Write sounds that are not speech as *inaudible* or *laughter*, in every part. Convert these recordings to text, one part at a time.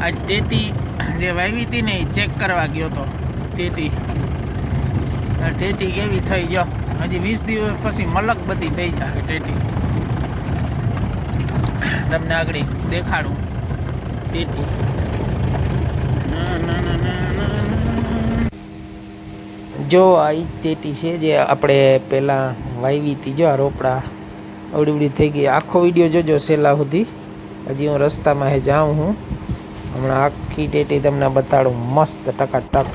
આ ટેટી જે વાવી હતી ને એ ચેક કરવા ગયો તો, ટેટી. ટેટી કેવી થઈ ગયો? હજી વીસ દિવસ પછી મલક બધી થઈ જાય ટેટી. તમને આગળ દેખાડું. ટેટી. જો આ ઈ ટેટી છે જે આપણે પહેલાં વાવી હતી જો આ રોપડા. અવડીવડી થઈ ગઈ. આખો વીડિયો જોજો છેલ્લા સુધી. હજી હું રસ્તામાં હે જાઉં હું. હમણાં આખી ટેટી તમને બતાડું મસ્ત ટકાટક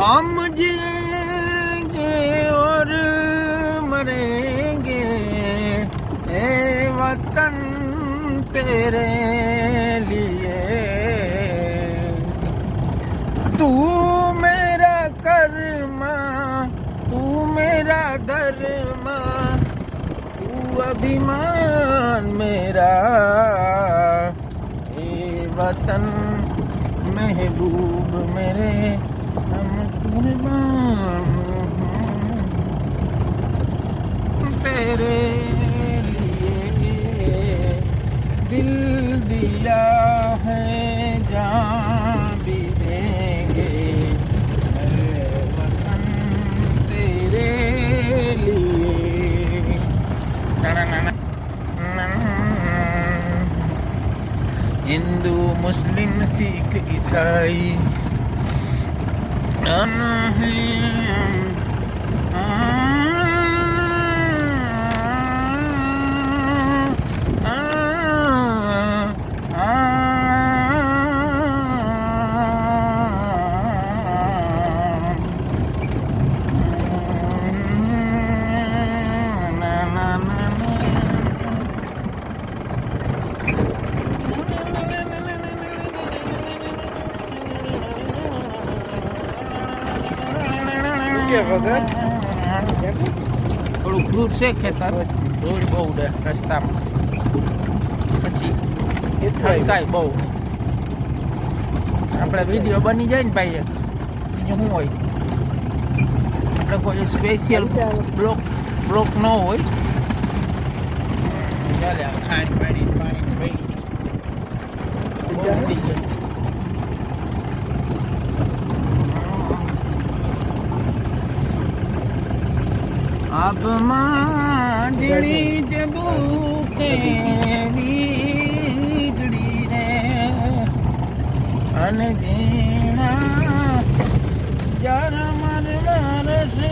हम जिएंगे और मरेंगे ए वतन तेरे लिए तू मेरा कर्मा, तू मेरा धर्मा, तू अभिमान मेरा। ए वतन महबूब मेरे, हम कुर्बान तेरे लिए दिल दिया है जान। হিন্দু মুসলিম শিখ ইসাই વગર? થોડુંક દૂર છે ખેતર. ધૂળ બહુ ઉડે રસ્તામાં. પછી એ થકાય બહુ. આપણે વીડિયો બની જાય ને ભાઈ બીજું શું હોય? આપણે કોઈ સ્પેશિયલ બ્લોક બ્લોક ન હોય. ચાલે ખાણી પાણી પાણી ભાઈ. બહુ આપ માંડણી જબૂકે વીજળી રે અને જીણા જર મર મરસે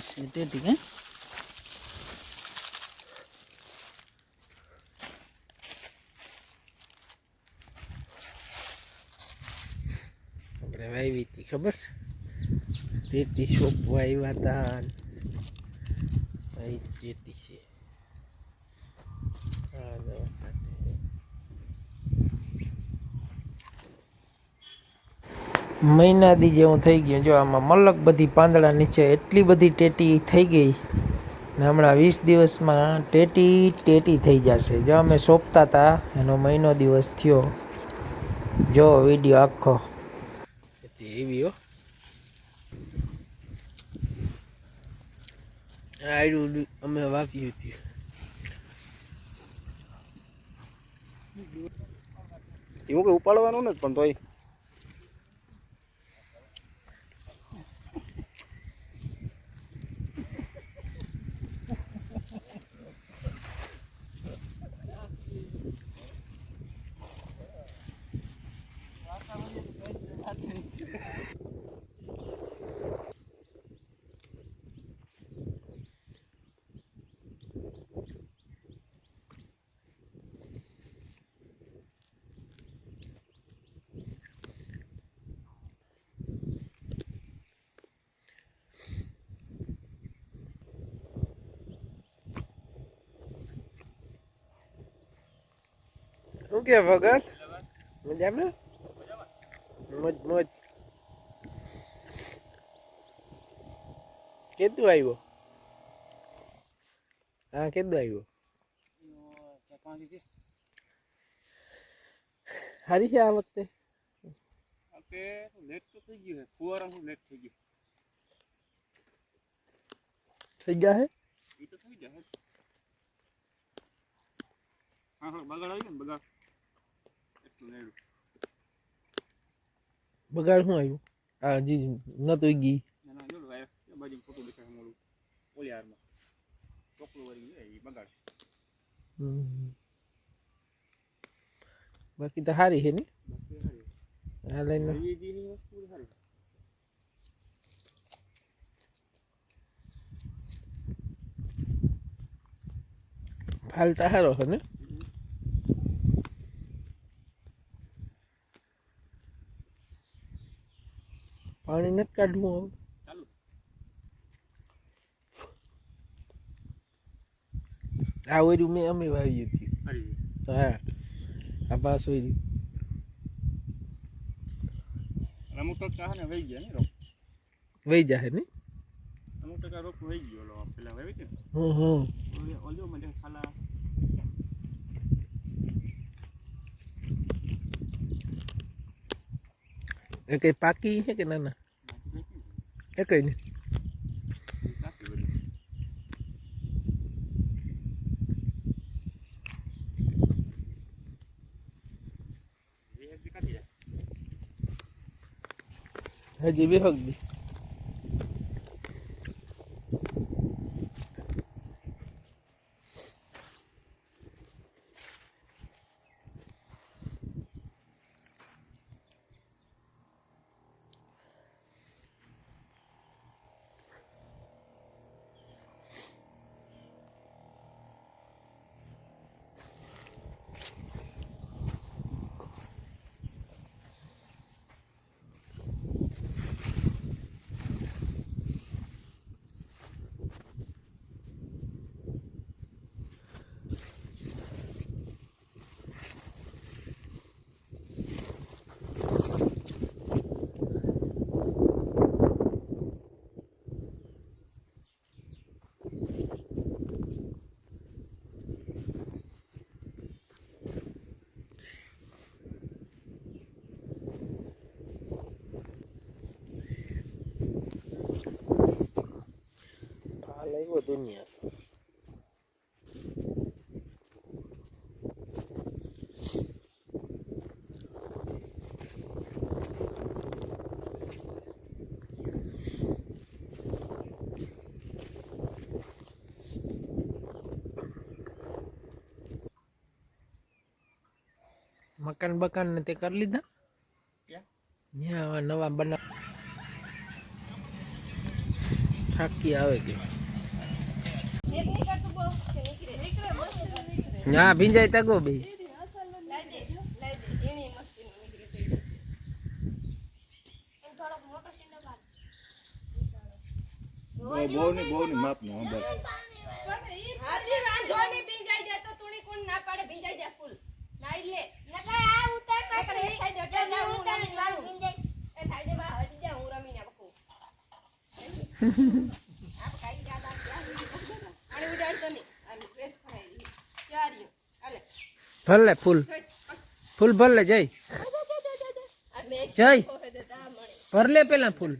છે ટેટી હે આપણે વાવી હતી ખબર ટેટી શોપ વાવ્યા હતા અહીં ટેટી છે આ જો સાથે. મહિના દી જેવું થઈ ગયું. જો આમાં મલક બધી પાંદડા નીચે એટલી બધી ટેટી થઈ ગઈ ને હમણાં વીસ દિવસમાં ટેટી ટેટી થઈ જશે. જો અમે સોંપતા હતા એનો મહિનો દિવસ થયો. જો વીડિયો આખો. એવી હો. આયડું અમે વાવ્યું હતું એવું કઈ ઉપાડવાનું નથી પણ તોય. શું કે ભગત મજામાં મોજ મોજ કેટલું આવ્યો હા કેટલું આવ્યો સારી છે આ વખતે થઈ ગયું છે ફુવારાનું લેટ થઈ ગયું થઈ ગયા એ તો થઈ જાય હા બગાડ આવી ગયો બગાડ બગાડ શું આવ્યું? આ જી નતો ગઈ. બાજુ ફોટો દેખાય મોડું. ઓલી હારમાં. વળી એ બગાડ. બાકી તો સારી છે ને? આ લઈને. ફાલતા સારો છે ને? પાણી નથી કાઢવું હવે. ચાલુ આ ઓર્યું મેં અમે વાવી હતી હા. આ પાસ ઓર્યું. અમુક ટકા ને વહી ગયા ને રોપ. વહી જાય ને? અમુક ટકા રોપ વહી ગયો પેલા વાવી હતી હમ હમ. ઓલ્યો ઓલી મને ખાલા એ કઈ પાકી છે કે ના ના એ કઈ નહીં હજી બે હક દી ફાલ આવ્યો દુનિયા મકાન બકાન ને તે કરી લીધા ક્યાં ત્યાં નવા બના થાકી આવે કે ના ભીંજાય તગો બે. બહુ ની જાય તો તુણી કોણ ના પાડે ભીંજાઈ જાય ફૂલ નાઈ લે નકર આ એ સાઈડે માં હટી હું રમીને બકુ. *laughs* ભલે ફૂલ જોઈ. પક. ફૂલ ભરલે જય આ મેં એક જય. વખત હતા મળે. ભરલે પેલા ફૂલ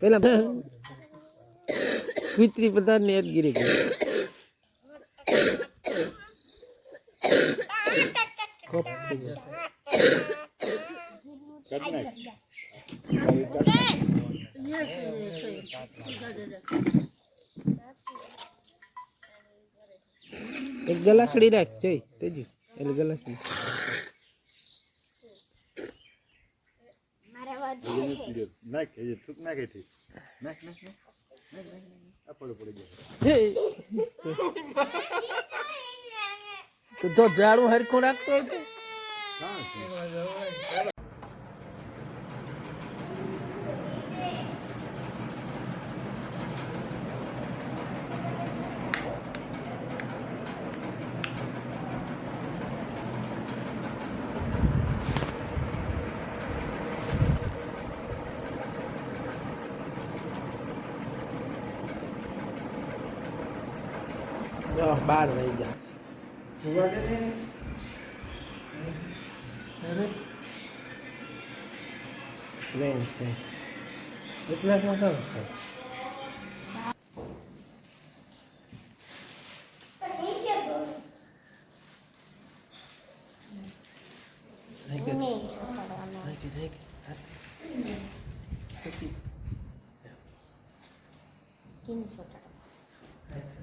પેલા કુતરી બધા નેટ ગીરી ગઈ કોક થઈ ગયો. એક ગલાસડી રાખ જય તેજી. એટલે ગલાસડી. નાખ એ થૂક નાખે ઠીક નાખ નાખ નાખ નાખ નાખ નાખ. આ પડો પડી *laughs* તો જાડું ઝાડું હરખું રાખતો હોય જો બાર વહી ગયા પ્લેન છે એટલામાં કામ થાય દે.